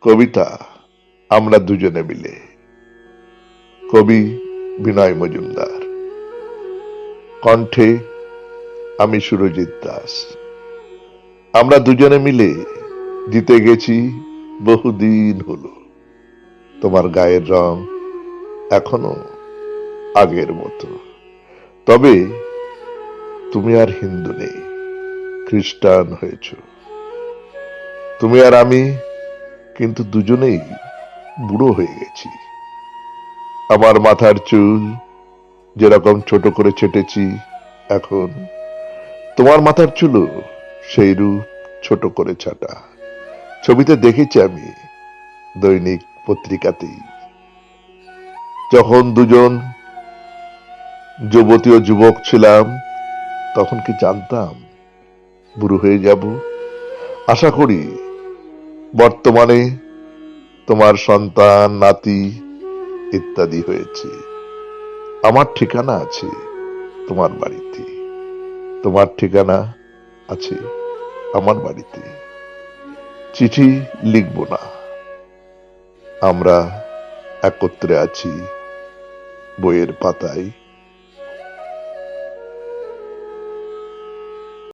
কবিতা আমরা দুজনে মিলে। কবি বিনয় মজুমদার। কণ্ঠে আমি সুরজিৎ দাস। আমরা দুজনে মিলে জিতে গেছি বহুদিন হলো। তোমার গায়ের রং এখনও আগের মতো। তবে তুমি আর হিন্দু নেই, খ্রিস্টান হয়েছ। তুমি আর আমি কিন্তু দুজনেই বুড়ো হয়ে গেছি। আমার মাথার চুল যেরকম ছোট করে ছেটেছি, এখন তোমার মাথার চুলও সেই রূপ ছোট করে ছাটা। ছবিতে দেখেছি আমি দৈনিক পত্রিকাতেই। যখন দুজন যুবতী ও যুবক ছিলাম, তখন কি জানতাম বুড়ো হয়ে যাব? আশা করি বর্তমানে তোমার সন্তান, নাতি ইত্যাদি হয়েছে। আমার ঠিকানা আছে তোমার বাড়িতে। তোমার ঠিকানা আছে আমার বাড়িতে। চিঠি লিখব না। আমরা একত্রে আছি বইয়ের পাতায়।